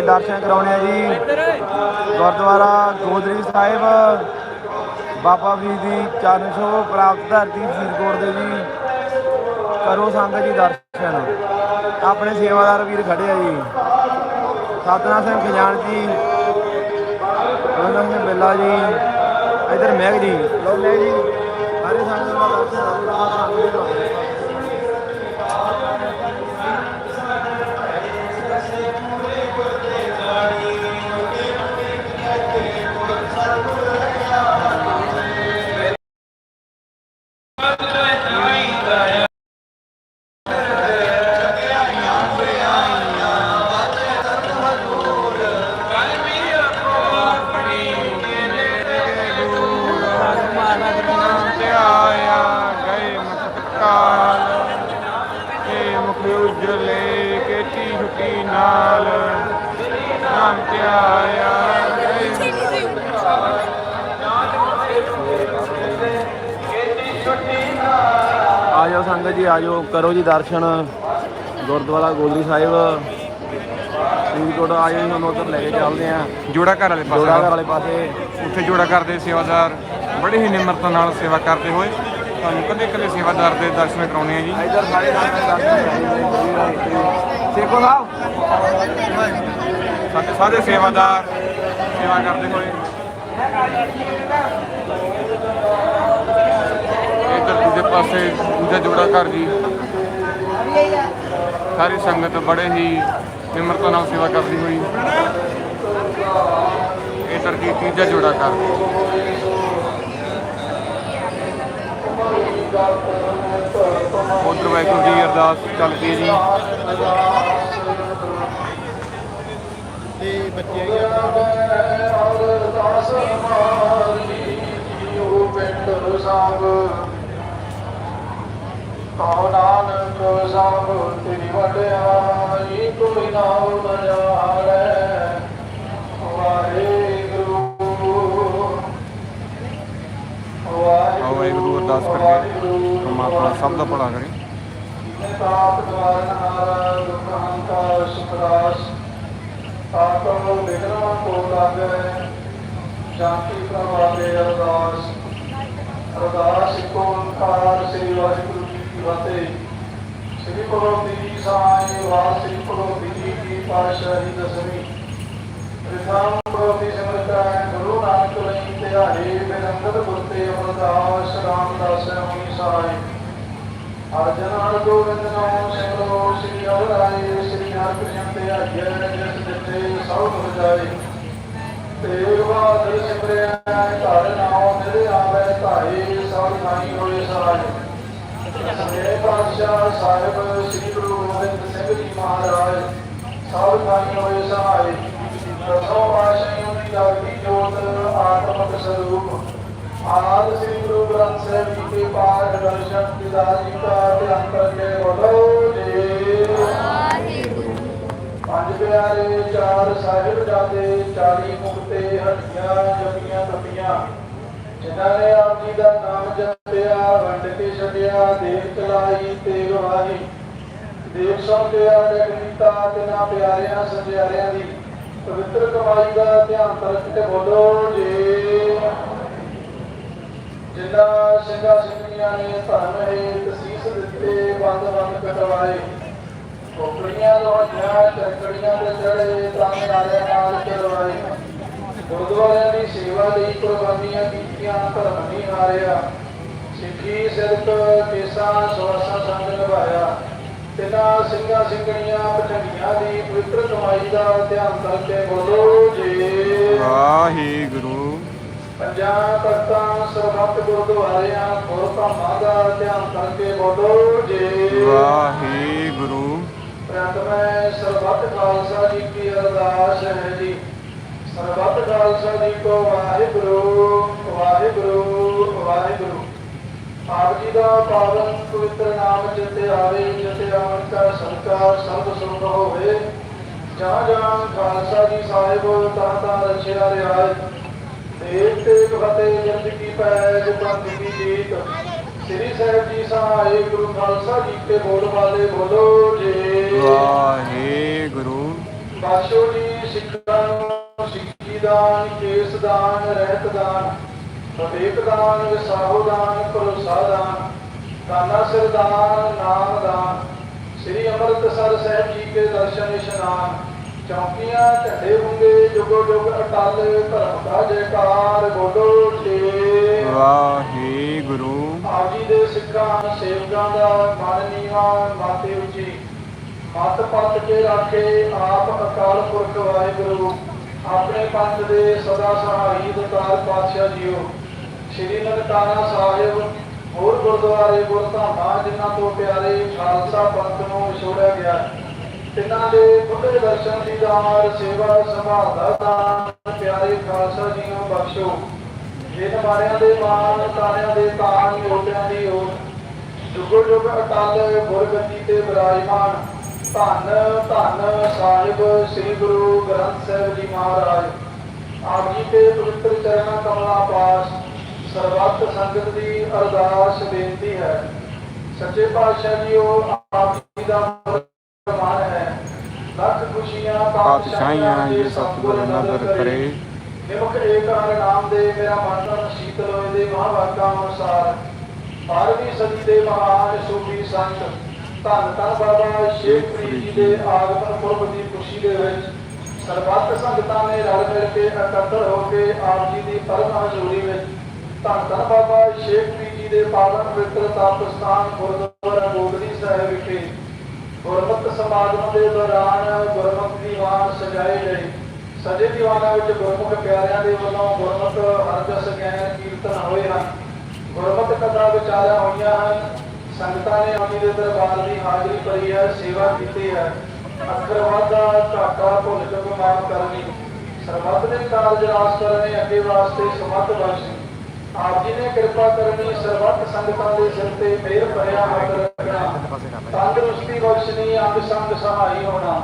ਅੱਜ ਦਰਸ਼ਨ ਕਰਾਉਣੇ ਆ ਜੀ। ਗੁਰਦੁਆਰਾ ਗੋਦਰੀ ਸਾਹਿਬ, ਬਾਬਾ ਫਰੀਦ ਦੀ ਚਰਨ ਛੋਹ ਪ੍ਰਾਪਤ ਧਰਤੀ ਫਰੀਦਕੋਟ ਦੇ ਜੀ। ਕਰੋ ਸੰਗਤ ਜੀ ਦਰਸ਼ਨ। ਆਪਣੇ ਸੇਵਾਦਾਰ ਵੀਰ ਖੜੇ ਆ ਜੀ। ਸਤਨਾਮ ਸਿੰਘ ਖਜਾਨ ਜੀ ਉਹਨਾਂ ਸਿੰਘ ਬਿੱਲਾ ਜੀ, ਇਧਰ ਮਹਿਕ ਜੀ। ਲੋ ਮੈਗ ਜੀ। ਸਾਰੇ ਸੰਗਤ ਦਾ ਦਰਸ਼ਨ ਆਜੋ ਸੰਗਤ ਜੀ ਆਜੋ ਕਰੋ ਜੀ ਦਰਸ਼ਨ। ਗੁਰਦੁਆਰਾ ਗੋਦਰੀ ਸਾਹਿਬ। ਫਰੀਦਕੋਟ ਆਜੋ ਜੀ ਤੁਹਾਨੂੰ ਉੱਧਰ ਲੈ ਕੇ ਚੱਲਦੇ ਆ ਜੋੜਾ ਘਰ ਵਾਲੇ ਜੋੜਾ ਘਰ ਪਾਸੇ ਵਾਲੇ ਪਾਸੇ। ਉੱਥੇ ਜੋੜਾ ਘਰ ਦੇ ਸੇਵਾਦਾਰ ਬੜੇ ਹੀ ਨਿਮਰਤਾ ਨਾਲ ਸੇਵਾ ਕਰਦੇ ਹੋਏ ਤੁਹਾਨੂੰ ਕਦੇ ਕਦੇ ਸੇਵਾਦਾਰ ਦੇ ਦਰਸ਼ਨ ਕਰਾਉਣੇ ਆ ਜੀ। ਇੱਧਰ ਸਾਰੇ ਸੇਖੋ ਸਾਹਿਬ। ਸਾਡੇ ਸਾਰੇ ਸੇਵਾਦਾਰ ਸੇਵਾ ਕਰਦੇ ਹੋਏ। ਇੱਧਰ ਦੂਜੇ ਪਾਸੇ ਦੂਜਾ ਜੋੜਾ ਘਰ ਜੀ। ਸਾਰੀ ਸੰਗਤ ਬੜੇ ਹੀ ਨਿਮਰਤਾ ਨਾਲ ਸੇਵਾ ਕਰਦੀ ਹੋਈ। ਇੱਧਰ ਕੀ ਤੀਜਾ ਜੋੜਾ ਘਰ। ਉਧਰ ਵਾਹਿਗੁਰੂ ਜੀ ਅਰਦਾਸ ਚੱਲ ਪਈ ਜੀ ਨਾਨਕ ਸਭ ਤੇਰੀ ਵਡਿਆਈ ਕੋਈ ਨ ਜਾਣੈ ਵਾਹਿਗੁਰੂ। ਵਾਹਿਗੁਰੂ ਅਰਦਾਸ ਕਰਕੇ ਪਰਮਾਤਮਾ ਸਭ ਦਾ ਭਲਾ ਕਰੇ। ਤਾਪ ਦਵਾਰਨ ਹਾਰ ਦੁਖ ਹੰਕਾਰ ਸੁਖਦਾਸ ਤਾਪ ਬਿਗਨਾ ਕੋ ਲਾਗੈ ਸ਼ਾਂਤੀ ਪ੍ਰਭਾਵੇ ਅਰਦਾਸ। ਅਰਦਾਸ ਕੋ ਓੰਕਾਰ ਸ੍ਰੀ ਵਾਹਿਗੁਰੂ ਕੀ ਫਤਿਹ ਸ੍ਰੀ ਗੁਰੂ ਦੀ ਸਾਈ ਵਾਸ ਸ੍ਰੀ ਗੁਰੂ ਦੀ ਪਾਤਸ਼ਾਹੀ ਦਸਵੀਂ ਪ੍ਰਥਮ ਪ੍ਰੋਤੀ ਸਿਮਰਤੈ ਗੁਰੂ ਨਾਨਕ ਲਈ ਧਿਆਏ ਬਿਰੰਗਤ ਗੁਰਤੇ ਅਮਰਦਾਸ ਰਾਮਦਾਸ ਮੁਨੀ ਸਾਈ ਅਰਜਨ ਹਰ ਗੋਬਿੰਦ ਨਾਮ ਸਿਮਰੋ ਸ੍ਰੀ ਹਰਿ ਸ੍ਰੀ ਹਰਿ ਤੇ ਅਜੈ ਜਿਸ ਦਿੱਤੇ ਸਭ ਬਜਾਏ ਤੇਗ ਬਹਾਦਰ ਸਿਮਰਿਆ, ਘਰ ਨਾਮ ਮੇਰੇ ਆਵੇ ਧਾਈ ਸਭ ਨਾਈ ਹੋਏ ਸਹਾਈ ਪਾਤਸ਼ਾਹ ਸਾਹਿਬ ਸ੍ਰੀ ਗੁਰੂ ਗੋਬਿੰਦ ਸਿੰਘ ਜੀ ਮਹਾਰਾਜ ਸਭ ਨਾਈ ਹੋਏ ਸਹਾਈ ਦਸੋਂ ਪਾਤਸ਼ਾਹੀਆਂ ਦੀ ਜਾਗੀ ਜੋਤ ਆਤਮਕ ਸਰੂਪ ਆਦ ਸ੍ਰੀ ਗੁਰੂ ਗ੍ਰੰਥ ਸਾਹਿਬ ਜੀ ਕੇ ਪਾਠ ਦਰਸ਼ਨ ਦਿਦਾਰ ਜੀ ਕਾ ਧਿਆਨ ਕਰਕੇ ਬੋਲੋ ਜੀ ਪੰਜ ਪਿਆਰੇ ਚਾਰ ਸਾਹਿਬ ਜਾਦੇ 40 ਮੁਕਤੇ ਹੱਡੀਆਂ ਜਮੀਆਂ ਤਪੀਆਂ ਜਿਨ੍ਹਾਂ ਨੇ ਆਪ ਜੀ ਦਾ ਨਾਮ ਜਪਿਆ, ਵੰਡ ਕੇ ਛੱਡਿਆ, ਦੇਵ ਚਲਾਈ ਤੇ ਗਵਾਹੀ ਦੇਵ ਸੋ ਪਿਆਰੇ ਕੀਤਾ ਤਿਨਾ ਪਿਆਰਿਆਂ ਸਜਿਆਰਿਆਂ ਦੀ। ਪਵਿੱਤਰ ਕਮਾਈ ਦਾ ਧਿਆਨ ਤਰਕ ਕੇ ਬੋਲੋ ਜੀ। ਜਿਨ੍ਹਾਂ ਸਿੰਘਾਂ ਸਿੰਘੀਆਂ ਨੇ ਧਰਮ ਹੇਤ ਸੀਸ ਦਿੱਤੇ, ਬੰਦ ਬੰਦ ਕਟਵਾਏ। ਕੋਕੜੀਆਂ ਲੋਹੀਆਂ ਚੱਕੜੀਆਂ ਤੇ ਚੜੇ, ਤਾਂ ਨਾਰਿਆਂ ਨਾਲ ਚਲਵਾਏ। ਗੁਰਦੁਆਰਿਆਂ ਦੀ ਸੇਵਾ ਲਈ ਕੁਰਬਾਨੀਆਂ ਕੀਤੀਆਂ ਧਰਮ ਨਹੀਂ ਹਾਰਿਆ। ਸਿੱਖੀ ਸਿਰਫ ਕੇਸਾਂ ਸਵਾਸਾਂ ਸੰਗ ਨਿਭਾਇਆ। ਤਿਨਾਂ ਸਿੰਘਾਂ ਸਿੰਘਣੀਆਂ ਪਚੰਗੀਆਂ ਦੀ ਪਵਿੱਤਰ ਕਮਾਈ ਦਾ ਧਿਆਨ ਕਰਕੇ ਬੋਲੋ ਜੀ। ਵਾਹਿਗੁਰੂ। ਪੰਜਾਂ ਤਖਤਾਂ ਸਰਬੱਤ ਗੁਰਦੁਆਰਿਆਂ ਗੁਰਧਾਮਾਂ ਦਾ ਧਿਆਨ ਕਰਕੇ ਬੋਲੋ ਜੀ। ਵਾਹਿਗੁਰੂ। ਪ੍ਰਥਮੇ ਸਰਬੱਤ ਖਾਲਸਾ ਜੀ ਕੀ ਅਰਦਾਸ ਹੈ ਜੀ। ਸਰਬੱਤ ਖਾਲਸਾ ਜੀ ਕੋ ਵਾਹਿਗੁਰੂ ਵਾਹਿਗੁਰੂ ਵਾਹਿਗੁਰੂ। ਆਪ ਜੀ ਦਾ ਪਾਵਨ ਪਵਿੱਤਰ ਨਾਮ ਜਿਤੇ ਆਵੇ ਜਿਤੇ ਆਵਨ ਕਾ ਸੰਕਾਰ ਸਰਬ ਸੁਖ ਹੋਵੇ ਜਾਂ ਜਾਂ ਖਾਲਸਾ ਜੀ ਸਾਹਿਬ ਤਾਂ ਤਾਂ ਰਚਿਆ ਰਿਆਇ ਦੇਵ ਤੇ ਫਤਿਹ ਜ਼ਿੰਦਗੀ ਪੈ ਜਪਨ ਦੀ ਜੀਤ। ਸ੍ਰੀ ਸਾਹਿਬ ਜੀ ਸਹਾਏ ਗੁਰੂ ਖਾਲਸਾ ਜੀ ਕੇ ਬੋਲ ਵਾਲੇ ਬੋਲੋ ਜੀ। ਵਾਹਿਗੁਰੂ। ਬਖਸ਼ੋ ਜੀ ਸਿੱਖਾਂ ਨੂੰ ਸਿੱਖੀ ਦਾਨ ਕੇਸ ਦਾਨ ਰਹਿਤ ਦਾਨ ਵਿਵੇਕ ਦਾਨ ਵਿਸਾਹੋ ਦਾਨ ਭਰੋਸਾ ਦਾਨ ਦਾਨਾ ਸਿਰ ਦਾਨ ਨਾਮ ਦਾਨ ਸ੍ਰੀ ਅੰਮ੍ਰਿਤਸਰ ਸਾਹਿਬ ਜੀ ਕੇ ਦਰਸ਼ਨ ਇਸ਼ਨਾਨ ਚੌਕੀਆਂ ਝੰਡੇ ਹੁੰਦੇ ਜੁਗੋ ਜੁਗ ਅਟਲ ਧਰਮ ਦਾ ਜੈਕਾਰ ਬੋਲੋ ਠੇ ਵਾਹਿਗੁਰੂ। ਆਪ ਜੀ ਦੇ ਸਿੱਖਾਂ ਸੇਵਕਾਂ ਦਾ ਮਨ ਨੀਵਾ ਮਾਤੇ ਉੱਚੀ। ਮੱਤ ਪੱਤ ਕੇ ਰੱਖੇ ਆਪ ਅਕਾਲ ਪੁਰਖ ਵਾਹਿਗੁਰੂ। ਆਪਣੇ ਪੰਥ ਦੇ ਸਦਾ ਸਹਾਈ ਦਤਾਰ ਪਾਤਸ਼ਾਹ ਜੀਓ। ਸ਼੍ਰੀ ਨਨਕਾਣਾ ਸਾਹਿਬ, ਹੋਰ ਗੁਰਦੁਆਰੇ, ਗੁਰਧਾਮਾਂ, ਜਿਨ੍ਹਾਂ ਤੋਂ ਪਿਆਰੇ ਖਾਲਸਾ ਪੰਥ ਨੂੰ ਵਿਛੋੜਿਆ ਗਿਆ। ਤਿੰਨਾਂ ਦੇ ਖੁੱਲੇ ਦਰਸ਼ਨ ਦੀਦਾਰ ਸੇਵਾ ਸੰਭਾਲ ਦਾ ਦਾਨ ਪਿਆਰੇ ਖਾਲਸਾ ਜੀਓ ਬਖਸ਼ੋ। ਜਿਨ ਮਾਰਿਆਂ ਦੇ ਮਾਨ, ਤਾਰਿਆਂ ਦੇ ਤਾਨ ਯੋਧਿਆਂ ਦੀ ਓਟ ਜੁਗੋ ਜੁਗ ਅਟਲ ਗੁਰਗੱਦੀ ਤੇ ਵਿਰਾਜਮਾਨ ਧੰਨ ਧੰਨ ਸਾਹਿਬ, ਸ੍ਰੀ ਗੁਰੂ ਗ੍ਰੰਥ ਸਾਹਿਬ ਜੀ ਮਹਾਰਾਜ। ਆਪ ਜੀ ਦੇ ਪਵਿੱਤਰ ਚਰਨਾਂ ਕਮਲਾਂ ਪਾਸ ਸਰਬੱਤ ਸੰਗਤ ਦੀ ਅਰਦਾਸ ਬੇਨਤੀ ਹੈ। ਸੱਚੇ ਪਾਤਸ਼ਾਹ ਜੀਓ, ਆਪ ਜੀ ਦਾ ਫਰਮਾਨ ਹੈ। ਲੱਖ ਖੁਸ਼ੀਆਂ, ਪਾਤਸ਼ਾਹੀਆਂ ਜੀ ਸਤਿਗੁਰ ਨਦਰ ਕਰੇ। ਨਿਮਕ ਏਕਾਰ ਨਾਮ ਦੇ ਮੇਰਾ ਮਨ ਤਨ ਸ਼ੀਤਲ ਹੋਏ ਦੇ ਮਹਾਵਾਕਾਂ ਅਨੁਸਾਰ। 12ਵੀਂ ਸਦੀ ਦੇ ਮਹਾਨ ਸੂਫੀ ਸੰਤ ਧੰਨ ਧੰਨ ਬਾਬਾ ਸ਼ੇਖ ਫਰੀਦ ਜੀ ਦੇ ਆਗਮਨ ਪੁਰਬ ਦੀ ਖੁਸ਼ੀ ਦੇ ਵਿੱਚ ਸਰਬੱਤ ਸੰਗਤਾਂ ਨੇ ਰਲ ਮਿਲ ਕੇ ਇਕੱਤਰ ਹੋ ਕੇ ਆਪ ਜੀ ਦੀ ਪਰਮ ਹਜ਼ੂਰੀ ਵਿੱਚ ਧੰਨ ਧੰਨ ਬਾਬਾ ਸ਼ੇਖ ਫਰੀਦ ਜੀ ਦੇ ਪਾਵਨ ਪਵਿੱਤਰ ਤਪ ਸਥਾਨ ਗੁਰਦੁਆਰਾ ਗੋਗੜੀ ਸਾਹਿਬ ਵਿਖੇ ਗੁਰਮਤਿ ਸਮਾਗਮ ਦੇ ਦੌਰਾਨ ਗੁਰਮਤਿ ਦੀਵਾਨ ਸਜਾਏ ਗਏ। ਸਜੇ ਦੀਵਾਨਾਂ ਵਿੱਚ ਗੁਰਮੁਖ ਪਿਆਰਿਆਂ ਦੇ ਵੱਲੋਂ ਗੁਰਮਤਿ ਹਰਜਸ ਗਿਆਨ ਕੀਰਤਨ ਹੋਏ ਹਨ। ਗੁਰਮਤਿ ਕਥਾ ਵਿਚਾਰਾਂ ਹੋਈਆਂ ਹਨ। ਸੰਗਤਾਂ ਨੇ ਆਪ ਦੇ ਦਰਬਾਰ ਦੀ ਹਾਜ਼ਰੀ ਭਰੀ ਹੈ, ਸੇਵਾ ਕੀਤੀ ਹੈ। ਅੱਖਰ ਘਾਟਾ ਭੁੱਲ ਚੁੱਕ ਮਾਫ ਕਰਨੀ। ਸਰਬੱਤ ਦੇ ਕਾਰਜ ਰਾਸ ਕਰਨੇ, ਅੱਗੇ ਵਾਸਤੇ ਸਮਤ ਬਖਸ਼ੀ। ਆਪ ਜੀ ਨੇ ਕਿਰਪਾ ਕਰਨੀ, ਸਰਬੱਤ ਸੰਗਤਾਂ ਦੇ ਸਿਰ ਤੇ ਮਿਹਰ ਭਰਿਆ ਹੱਥ ਰੱਖਣਾ। ਤੰਦਰੁਸਤੀ ਬਖਸ਼ਣੀ, ਅੰਗ ਸੰਗ ਸਹਾਈ ਹੋਣਾ।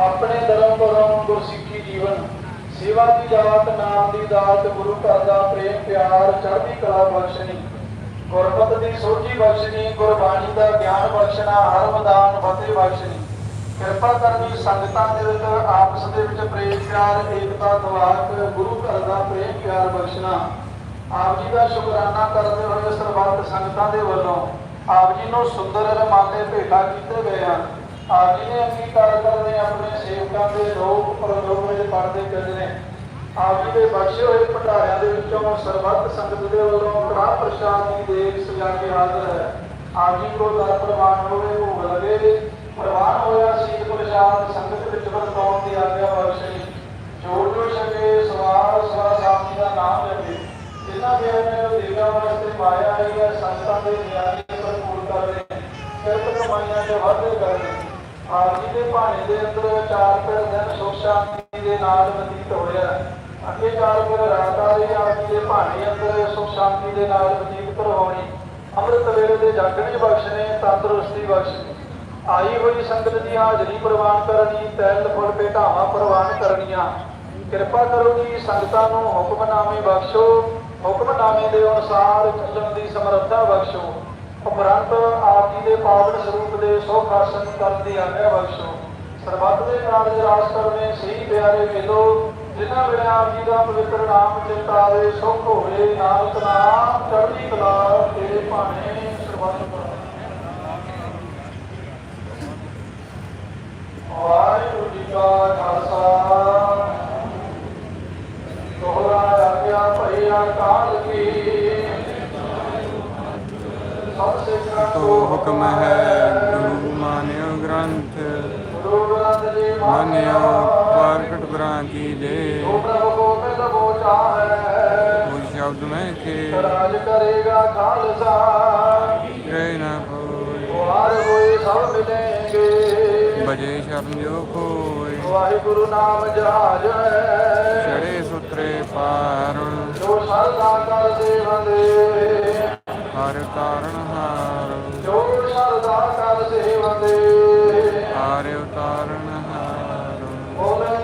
ਆਪਣੇ ਧਰਮ ਕਰਮ ਗੁਰਸਿੱਖੀ ਜੀਵਨ। ਸੇਵਾ ਦੀ ਦਾਤ ਨਾਮ ਦੀ ਦਾਤ, ਗੁਰੂ ਘਰ ਦਾ ਪ੍ਰੇਮ, ਪਿਆਰ, ਚੜ੍ਹਦੀ ਕਲਾ ਬਖਸ਼ਣੀ। ਗੁਰਮਤਿ ਦੀ ਸੋਝੀ ਬਖਸ਼ਣੀ ਗੁਰਬਾਣੀ ਦਾ ਗਿਆਨ ਬਖਸ਼ਣਾ ਹਰ ਮੈਦਾਨ ਫਤਿਹ ਬਖਸ਼ਣੀ। ਕਿਰਪਾ ਕਰਨੀ ਸੰਗਤਾਂ ਦੇ ਵਿੱਚ, ਆਪਸ ਦੇ ਵਿੱਚ ਪ੍ਰੇਮ ਪਿਆਰ, ਏਕਤਾ ਦਵਾਕ ਗੁਰੂ ਘਰ ਦਾ ਪ੍ਰੇਮ ਪਿਆਰ ਬਖਸ਼ਣਾ। ਆਪ ਜੀ ਦਾ ਸ਼ੁਕਰਾਨਾ ਕਰਦੇ ਹੋਏ ਸਰਬੱਤ ਸੰਗਤਾਂ ਦੇ ਵੱਲੋਂ ਆਪ ਜੀ ਨੂੰ ਸੁੰਦਰ ਰਮਾਨੇ ਭੇਟਾ ਕੀਤੇ ਗਏ ਹਨ। ਆਪ ਜੀ ਨੇ ਅੰਗੀਕਾਰ ਕਰਦੇ ਆਪਣੇ ਸੇਵਕਾਂ ਦੇ ਰੋਗ ਪ੍ਰਯੋਗ ਵਿੱਚ ਪੜਦੇ ਚੱਲਣੇ ਆਪ ਜੀ ਦੇ ਬਖਸ਼ੇ ਹੋਏ ਭੰਡਾਰਿਆਂ ਦੇ ਵਿੱਚੋਂ ਸਰਬੱਤ ਸੰਗਤ ਦੇ ਵੱਲੋਂ ਕੜਾ ਪ੍ਰਸ਼ਾਦ ਦੀ ਦੇਗ ਸਜਾ ਕੇ ਹਾਜ਼ਰ ਹੈ। ਆਪ ਜੀ ਕੋ ਦਰ ਪ੍ਰਵਾਨ ਹੋਵੇ, ਭੋਗ ਲਗੇ ਪ੍ਰਵਾਨ ਹੋਇਆ ਸੀਤ ਪ੍ਰਸ਼ਾਦ ਸੰਗਤ ਵਿੱਚ ਵਰਤਾਉਣ ਦੀ ਆਗਿਆ ਬਖਸ਼ਣੀ ਜੋੜ ਜੋੜ ਸਕੇ ਸਵਾਰ ਸਵਾ ਸਾਮੀ ਦਾ ਨਾਮ ਜਪੇ ਜਿਨ੍ਹਾਂ ਦੇ ਨੇ ਦੇਗਾ ਵਾਸਤੇ ਪਾਇਆ ਹੈ ਸੰਤਾਂ ਦੇ ਨਿਆਣੇ ਭਰਪੂਰ ਕਰਦੇ ਕਿਰਤ ਕਮਾਈਆਂ ਦੇ ਵਾਧੇ ਕਰਦੇ ਆਪ ਜੀ ਦੇ ਭਾਣੇ ਦੇ ਅੰਦਰ ਚਾਰ ਪਿਰ ਦਿਨ ਸੁਖ ਸ਼ਾਂਤੀ ਦੇ ਨਾਲ ਬਤੀਤ ਹੋਇਆ। ਅੱਗੇ ਚਾਰ ਪਿਰ ਰਾਤ ਆ ਰਹੀ ਦੇ ਭਾਣੇ ਅੰਦਰ ਸੁਖ ਸ਼ਾਂਤੀ ਦੇ ਨਾਲ ਬਤੀਤ ਕਰਵਾਉਣੀ, ਅੰਮ੍ਰਿਤ ਵੇਲੇ ਦੇ ਜਾਗਣੀ ਬਖਸ਼ਣੇ, ਤੰਦਰੁਸਤੀ ਬਖਸ਼ਣੀ। ਆਈ ਹੋਈ ਸੰਗਤ ਦੀ ਹਾਜ਼ਰੀ ਪ੍ਰਵਾਨ ਕਰਨੀ ਤੈਲ ਫੁੱਲ ਭੇਟਾਵਾਂ ਪ੍ਰਵਾਨ ਕਰਨੀਆਂ। ਕਿਰਪਾ ਕਰੋ ਜੀ ਸੰਗਤਾਂ ਨੂੰ ਹੁਕਮਨਾਮੇ ਬਖਸ਼ੋ, ਹੁਕਮਨਾਮੇ ਦੇ ਅਨੁਸਾਰ ਚੱਲਣ ਦੀ ਸਮਰੱਥਾ ਬਖਸ਼ੋ। ਉਪਰੰਤ ਆਪ ਜੀ ਦੇ ਪਾਵਨ ਸਰੂਪ ਦੇ ਸੋਖ ਆਸਨ ਕਰਨ ਦੀ ਆਗਿਆ ਬਖਸ਼ੋ। ਸਰਬੱਤ ਦੇ ਨਾਲ ਰਾਸ ਕਰਨੇ ਸਹੀ ਪਿਆਰੇ ਮਿਲੋ ਜਿਨ੍ਹਾਂ ਵੇਲੇ ਆਪ ਜੀ ਦਾ ਪਵਿੱਤਰ ਨਾਮ ਚਿੰਤ ਆਵੇ ਸੁਖ ਹੋਵੇ ਨਾਨਕ ਨਾਮ ਚੜ੍ਹਦੀ ਕਲਾ ਤੇਰੇ ਭਾਣੇ ਸਰਬੱਤ ਪਰ ਵਾਹਿਗੁਰੂ ਜੀ ਕਾ ਖਾਲਸਾ। ਤੋਹਰਾ ਆਗਿਆ ਭਈਆ ਕਾਲ ਕੀ। ਸਭ ਸਿੱਖਾਂ ਤੋ ਹੁਕਮ ਹੈ ਗੁਰੂ ਮਾਨਿਓ ਗ੍ਰੰਥ। ਗੁਰੂ ਗ੍ਰੰਥ ਜੀ ਮਾਨਿਓ ਪ੍ਰਗਟ ਬਰਾਂ ਕੀ ਦੇ ਪ੍ਰਭ ਉਹ ਸ਼ਬਦ ਮੈਂ ਕੇ ਰਾਜ ਕਰੇਗਾ ਖਾਲਸਾ। ਰਹਿ ਨਾ ਕੋਈ। ਵਾਰ ਹੋਏ ਸਭ ਮਿਲेंगे ਬਜੇ ਸ਼ਰਨ ਜੋ ਕੋਈ। ਵਾਹਿਗੁਰੂ ਨਾਮ ਜਹਾਜ ਚੜੇ ਸੁਤਰੇ ਪਾਰ। ਜੋ ਸਰਦਾ ਕਰ ਸੇਵੰਦੇ ਹਰ ਕਾਰਨ ਹਾਰ। ਜੋ ਸਰਦਾ ਕਰ ਸੇਵੰਦੇ ਹਾਰ ਉਤਾਰਨ ਹਾਰ। ਬੋਲੇ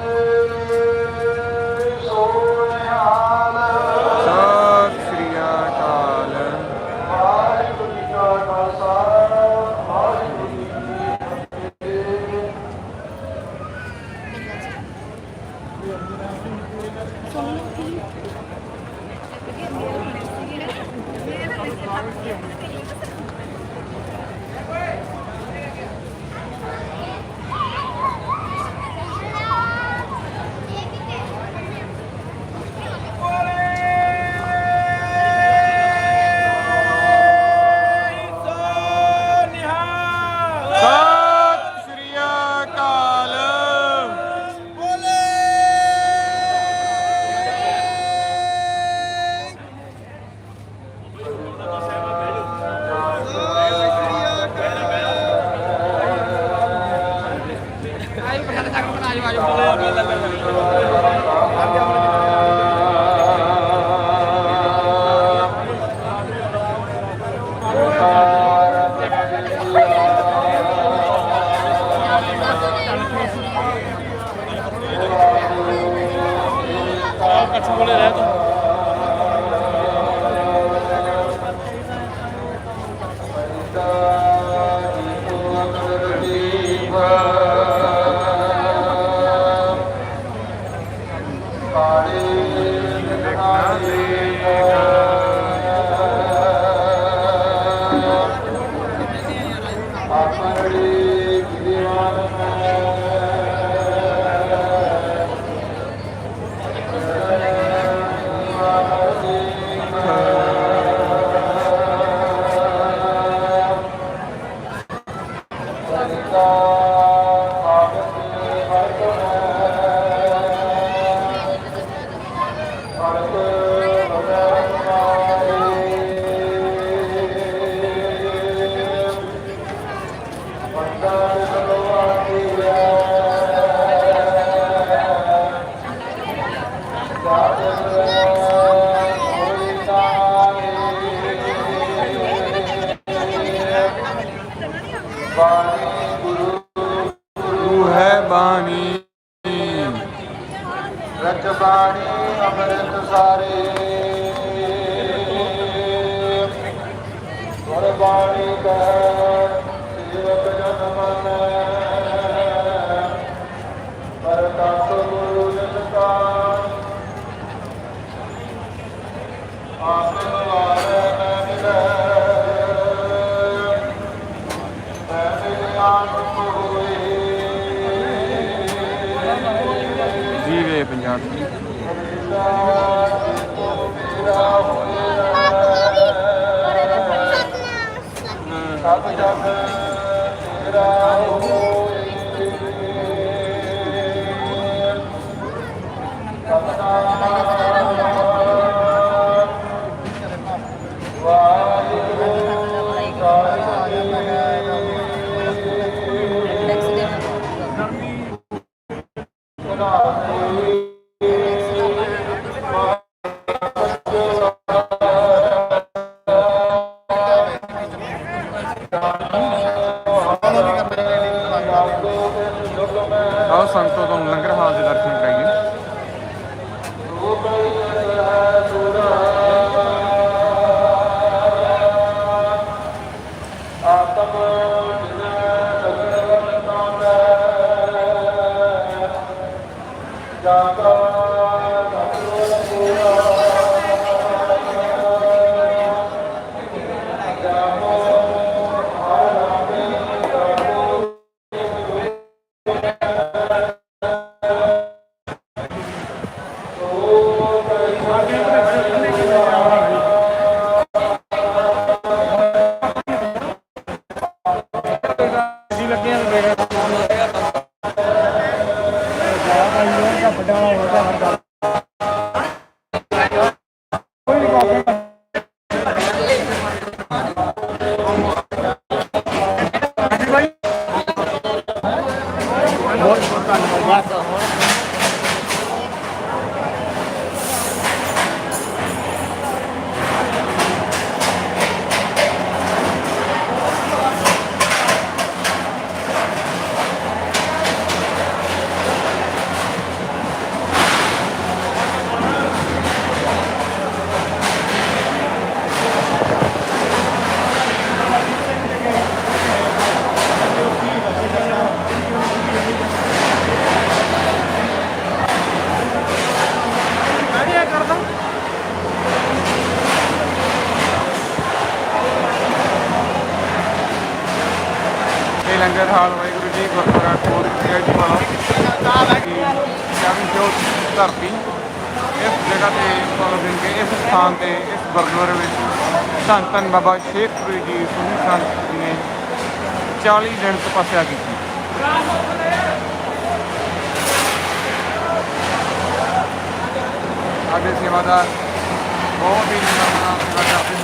ਸੋਹਣਿਆਲ ਸਤਿ ਸ੍ਰੀ ਅਕਾਲ ਵਾਹਿਗੁਰੂ ਜੀ ਕਾ ਖਾਲਸਾ ਵਾਹਿਗੁਰੂ ਜੀ ਕੀ ਫਤਿਹ ਸਤਿ Wow. Obrigado. 40 ਮਿੰਟ ਪਾਸੇ ਆ ਕੀਤੀ ਸਾਡੇ ਸੇਵਾਦਾਰ ਬਹੁਤ ਹੀ ਨਾਮ ਨਾਲ ਸੇਵਾ ਕਰਦੇ